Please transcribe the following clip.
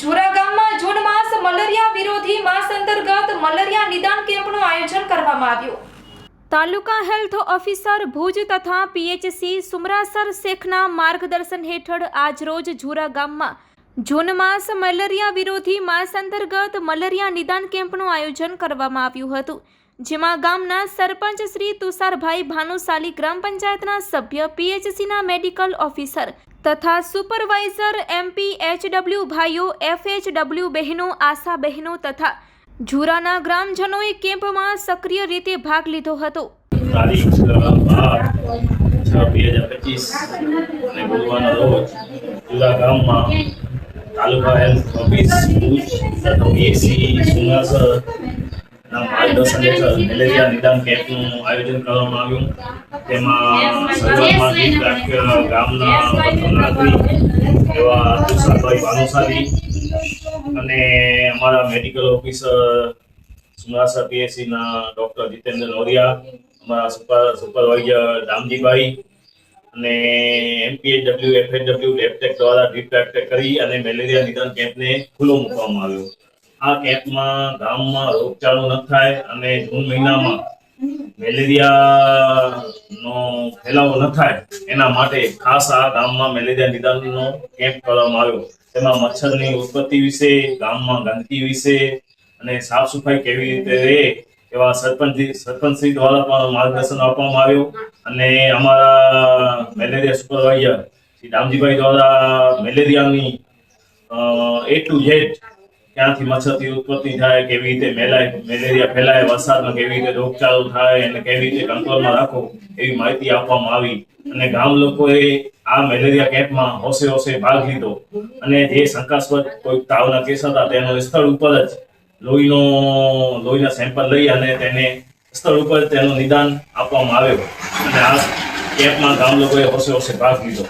જોરા ગામમાં જૂન માસ મલેરિયા વિરોધી માસ અંતર્ગત મલેરિયા નિદાન કેમ્પનું આયોજન કરવામાં આવ્યું. તાલુકા હેલ્થ ઓફિસર ભુજ તથા પીએચસી સુમરાસર શેખના માર્ગદર્શન હેઠળ આજરોજ જુરા ગામમાં જૂન માસ મલેરિયા વિરોધી માસ અંતર્ગત મલેરિયા નિદાન કેમ્પનું આયોજન કરવામાં આવ્યું હતું, જેમાં ગામના સરપંચ શ્રી તુષારભાઈ ભાનુશાલી ગ્રામ પંચાયતના સભ્ય પીએચસીના મેડિકલ ઓફિસર તથા સુપરવાઇઝર એમપી એચડબલ્યુ ભાઈઓ એફએચડબલ્યુ બહેનો, આશા બહેનો તથા ઝુરાના ગ્રામજનોએ કેમ્પમાં સક્રિય રીતે ભાગ લીધો હતો. તાલુકા હેલ્થ ઓફિસ, ભુજ એસી સુનાસર ના માર્ગદર્શન મેલેરિયા નિદાન કેમ્પનું આયોજન કરવામાં આવ્યું. તેમાં શરૂઆતમાં રાખ્ય ગામના નાગરિક એવા તુષારભાઈ અને અમારા મેડિકલ ઓફિસર સુમરાસર પીએસસીના ડૉક્ટર જીતેન્દ્ર નોરિયા, અમારા સુપર, સુપરવાઇઝર દામજીભાઈ અને એમપીએચડબલ્યુ, એફએચડબલ્યુ લેબટેક દ્વારા ડિટેક્ટ કરી અને મેલેરિયા નિદાન કેમ્પને ખુલ્લો મૂકવામાં આવ્યો. આ કેમ્પમાં ગામમાં રોગચાળો ન થાય અને જૂન મહિનામાં મેલેરિયાનો ફેલાવો ન થાય, એના માટે ખાસ આ ગામમાં મેલેરિયા નિદાનનો કેમ્પ કરવામાં આવ્યો. તેમાં મચ્છરની ઉત્પત્તિ વિશે, ગામમાં ગંદકી વિશે અને સાફ સફાઈ કેવી રીતે રહે એવા સરપંચ, સરપંચશ્રી દ્વારા પણ માર્ગદર્શન આપવામાં આવ્યું. અને અમારા મેલેરિયા સુપરવાઇઝર શ્રી રામજીભાઈ દ્વારા મેલેરિયાની એ ટુ ઝેડ ક્યાંથી મચ્છરથી ઉત્પત્તિ થાય, કેવી રીતે મેલાય, મેલેરિયા ફેલાય, વરસાદમાં કેવી રીતે રોગચાળો થાય અને કેવી રીતે કંટ્રોલમાં રાખો એવી માહિતી આપવામાં આવી. અને ગામ લોકોએ આ મેલેરિયા કેમ્પમાં હોશે હોશે ભાગ લીધો. અને જે શંકાસ્પદ કોઈ તાવના કેસ હતા, તેનો સ્થળ ઉપર જ લોહીનો, લોહીના સેમ્પલ લઈ અને તેને સ્થળ ઉપર તેનું નિદાન આપવામાં આવ્યું. અને આ કેમ્પમાં ગામ લોકોએ હોશે હોશે ભાગ લીધો.